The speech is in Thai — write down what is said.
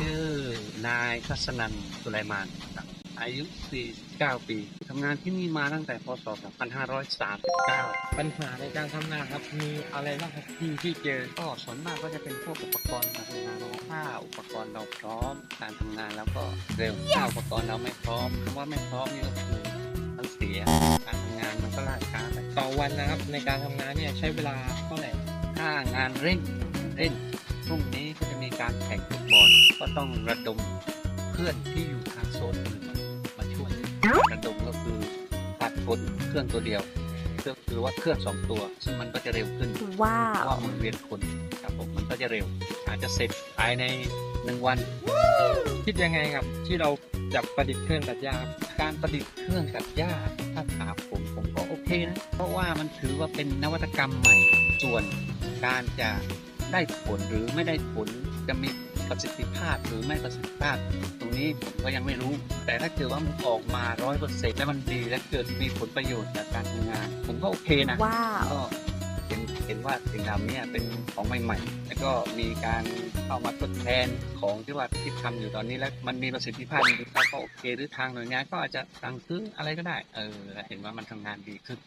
ชื่อนายทัศนันสุไลมานครับอายุ 49 ปี ทำงานที่นี่มาตั้งแต่พศ 2539 ปัญหาในการทำนาครับ มีอะไรบ้างครับที่ที่เจอ ก็ส่วนมากก็จะเป็นพวกอุปกรณ์การทำงานเราถ้าอุปกรณ์เราพร้อม การทำงานแล้วก็เร็วถ้าอุปกรณ์เราไม่พร้อมคำว่าไม่พร้อมนี่ก็คือมันเสีย การทำงานมันก็ล่าช้าไปต่อวันนะครับ ในการทำงานเนี่ยใช้เวลาเท่าไหร่ ถ้างานเร่งเร่งพรุ่งนี้ก็จะมีการแข่งฟุตบอล ก็ต้องระดมเพื่อนที่อยู่ทางโซนอื่นมาช่วย ระดมก็คือตัดคนเครื่องตัวเดียวก็คือว่าเครื่องสองตัว ซึ่งมันก็จะเร็วขึ้นว้าเพราะวว่าหมุนเวียนคนครับผมมันก็จะเร็ว อาจจะเสร็จภายในหนึ่งวัน คิดยังไงครับ ที่เราจับประดิษฐ์เครื่องตัดหญ้าครับการประดิษฐ์เครื่องตัดหญ้าถ้าถามผมผมก็โอเคนะ เพราะว่ามันถือว่าเป็นนวัตกรรมใหม่ส่วนการจะได้ผลหรือไม่ได้ผลจะมี ประสิทธิภาพหรือไม่ประสิทธิภาพ ตรงนี้ผมก็ยังไม่รู้ แต่ถ้าเกิดว่ามันออกมาร้อยเปอร์เซ็นต์แล้วมันดีและเกิดมีผลประโยชน์จากการทำงาน ผมก็โอเคนะว้าวก็เห็นเห็นว่าสิ่งเหล่านี้เป็นของใหม่ๆ แล้วก็มีการเข้ามาทดแทนของที่ว่าที่ทำอยู่ตอนนี้แล้วมันมีประสิทธิภาพดีแล้วก็โอเคหรือทางหน่วยงานก็อาจจะสั่งซื้ออะไรก็ได้ เออแล้วเห็นว่ามันทำงานดีขึ้น